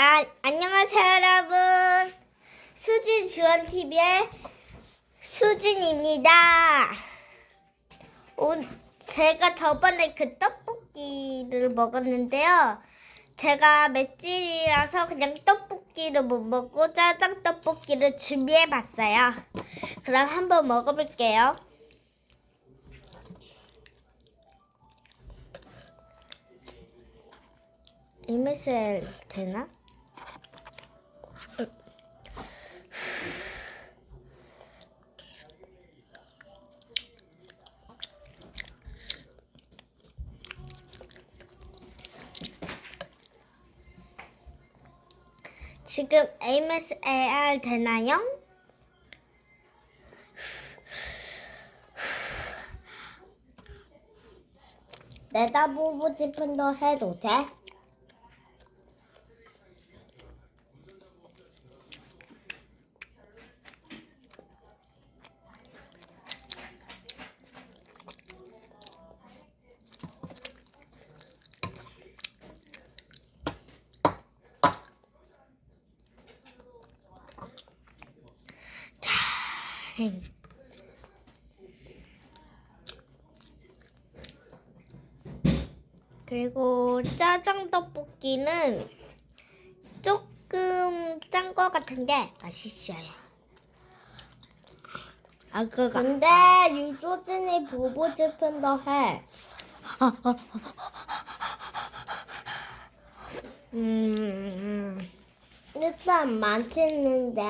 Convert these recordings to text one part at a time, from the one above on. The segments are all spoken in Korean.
아, 안녕하세요, 여러분. 수진 주원 TV의 수진입니다. 오, 제가 저번에 그 떡볶이를 먹었는데요. 제가 맷질이라서 그냥 떡볶이를 못 먹고 짜장 떡볶이를 준비해 봤어요. 그럼 한번 먹어볼게요. MSL 되나? 지금 MSAR 되나요? 내다보고 싶은 거 해도 돼? 그리고 짜장 떡볶이는 조금 짠 거 같은데 맛있어요. 아 그거 근데 유조진이 보고 싶은 거 해. 음, 일단 맛있는데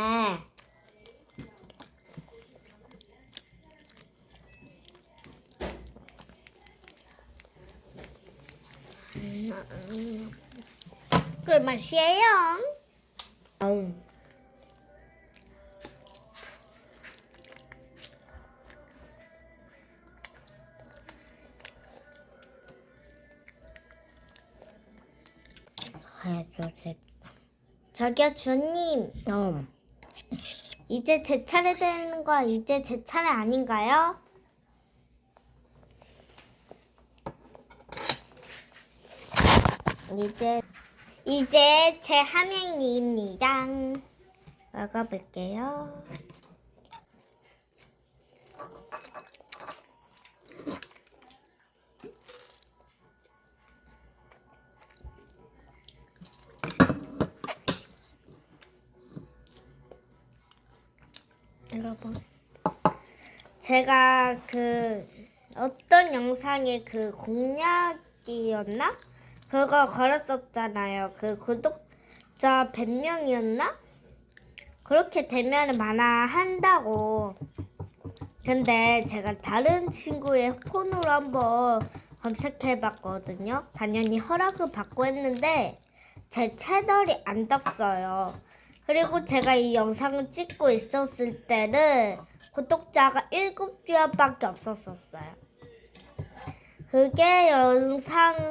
그 맛이에요. 제 저기요 주님 음. 이제 제 차례 되는 거 이제 제 차례 아닌가요? 이제 이제 제 함양리입니다. 먹어볼게요. 여러분 제가 그 어떤 영상에 그 공약이었나? 그거 걸었었잖아요. 그 구독자 100명이었나? 그렇게 되면 만화 한다고. 근데 제가 다른 친구의 폰으로 한번 검색해 봤거든요. 당연히 허락을 받고 했는데 제 채널이 안 떴어요. 그리고 제가 이 영상을 찍고 있었을 때는 구독자가 7명 밖에 없었었어요. 그게 영상,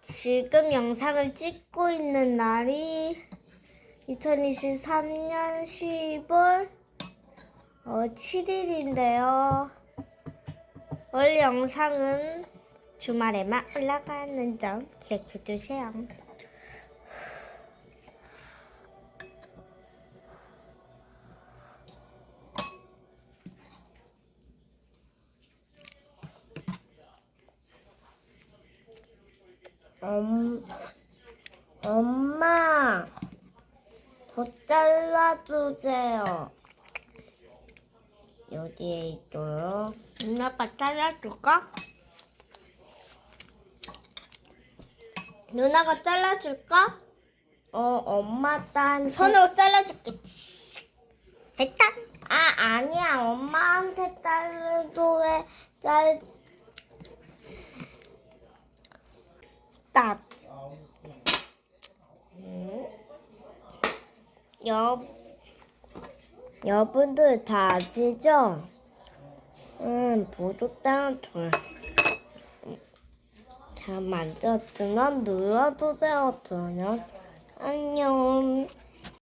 지금 영상을 찍고 있는 날이 2023년 10월 어, 7일인데요. 원래 영상은 주말에만 올라가는 점 기억해 주세요. 엄, 엄마, 더 잘라주세요. 여기에 있어요. 누나가 잘라줄까? 누나가 잘라줄까? 어, 엄마 딴 손으로 잘라줄게. 됐다. 아, 아니야. 엄마한테 자르도 왜 잘, 딱. 여, 여분들 다 아시죠? 응, 보도땅 줄. 잘 만졌으면 눌러주세요. 저는 안녕.